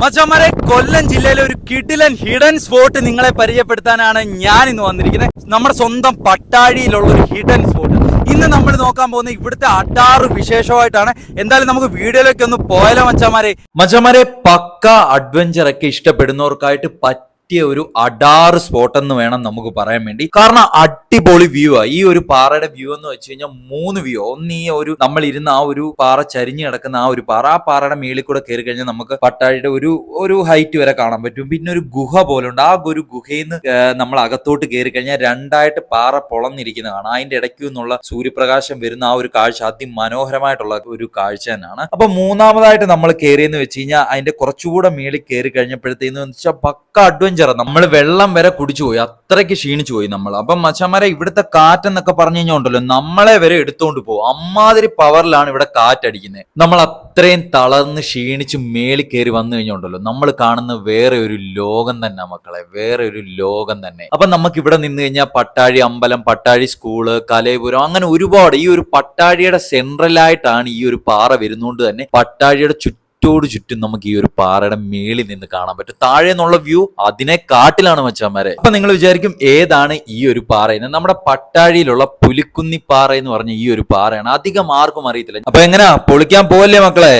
മച്ചന്മാരെ കൊല്ലം ജില്ലയിലെ ഒരു കിടിലൻ ഹിഡൻ സ്പോട്ട് നിങ്ങളെ പരിചയപ്പെടുത്താനാണ് ഞാൻ ഇന്ന് വന്നിരിക്കുന്നത്. നമ്മുടെ സ്വന്തം പട്ടാഴിയിലുള്ള ഒരു ഹിഡൻ സ്പോട്ട് ഇന്ന് നമ്മൾ നോക്കാൻ പോകുന്ന ഇവിടുത്തെ അടാറ് വിശേഷമായിട്ടാണ്. എന്തായാലും നമുക്ക് വീഡിയോയിലേക്ക് ഒന്ന് പോയാലോ മച്ചന്മാരെ മച്ചന്മാരെ പക്ക അഡ്വഞ്ചർ ഒക്കെ ഇഷ്ടപ്പെടുന്നവർക്കായിട്ട് ഒരു അഡാറ് സ്പോട്ട് എന്ന് വേണം നമുക്ക് പറയാൻ വേണ്ടി. കാരണം അടിപൊളി വ്യൂ ആ. ഈ ഒരു പാറയുടെ വ്യൂ എന്ന് വെച്ച് കഴിഞ്ഞാൽ മൂന്ന് വ്യൂ ഒന്ന് ഈ ഒരു നമ്മൾ ഇരുന്ന ആ ഒരു പാറ ചരിഞ്ഞു കിടക്കുന്ന ആ ഒരു പാറ. ആ പാറയുടെ മേളിൽ കൂടെ കയറി കഴിഞ്ഞാൽ നമുക്ക് പട്ടാഴിയുടെ ഒരു ഒരു ഹൈറ്റ് വരെ കാണാൻ പറ്റും. പിന്നെ ഒരു ഗുഹ പോലെ ഉണ്ട്. ആ ഒരു ഗുഹയിൽ നിന്ന് നമ്മൾ അകത്തോട്ട് കയറി കഴിഞ്ഞാൽ രണ്ടായിട്ട് പാറ പൊളന്നിരിക്കുന്ന കാണാം. അതിന്റെ ഇടയ്ക്ക് നിന്നുള്ള സൂര്യപ്രകാശം വരുന്ന ആ ഒരു കാഴ്ച അതിമനോഹരമായിട്ടുള്ള ഒരു കാഴ്ച തന്നെയാണ്. അപ്പൊ മൂന്നാമതായിട്ട് നമ്മൾ കയറിയെന്ന് വെച്ച് കഴിഞ്ഞാൽ അതിന്റെ കുറച്ചുകൂടെ മേളിൽ കയറി കഴിഞ്ഞപ്പോഴത്തേന്ന് വെച്ചാൽ പക്ക അഡ്വഞ്ചർ നമ്മൾ വെള്ളം വരെ കുടിച്ചു പോയി അത്രയ്ക്ക് ക്ഷീണിച്ചു പോയി നമ്മൾ. അപ്പം മച്ചന്മാരെ ഇവിടുത്തെ കാറ്റെന്നൊക്കെ പറഞ്ഞു കഴിഞ്ഞാൽ ഉണ്ടല്ലോ നമ്മളെ വരെ എടുത്തുകൊണ്ട് പോകും. അമ്മാതിരി പവറിലാണ് ഇവിടെ കാറ്റടിക്കുന്നത് നമ്മൾ അത്രയും തളർന്ന് ക്ഷീണിച്ച് മേളിൽ കയറി വന്നു കഴിഞ്ഞുണ്ടല്ലോ നമ്മൾ കാണുന്ന വേറെ ഒരു ലോകം തന്നെ മക്കളെ വേറെ ഒരു ലോകം തന്നെ. അപ്പൊ നമുക്ക് ഇവിടെ നിന്ന് കഴിഞ്ഞാൽ പട്ടാഴി അമ്പലം പട്ടാഴി സ്കൂൾ കലയപുരം അങ്ങനെ ഒരുപാട് ഈ ഒരു പട്ടാഴിയുടെ സെൻട്രലായിട്ടാണ് ഈ ഒരു പാറ വരുന്നതുകൊണ്ട് തന്നെ പട്ടാഴിയുടെ ചുറ്റും ചുറ്റോട് ചുറ്റും നമുക്ക് ഈ ഒരു പാറയുടെ മേളിൽ നിന്ന് കാണാൻ പറ്റും. താഴെ നിന്നുള്ള വ്യൂ അതിനെ കാട്ടിലാണ് മച്ചാമാരെ. അപ്പൊ നിങ്ങൾ വിചാരിക്കും ഏതാണ് ഈ ഒരു പാറ എന്ന്. നമ്മുടെ പട്ടാഴിയിലുള്ള പുലിക്കുന്നി പാറ എന്ന് പറഞ്ഞ ഈ ഒരു പാറയാണ്. അധികം ആർക്കും അറിയത്തില്ല. അപ്പൊ എങ്ങനെയാ പൊളിക്കാൻ പോവല്ലേ മക്കളെ?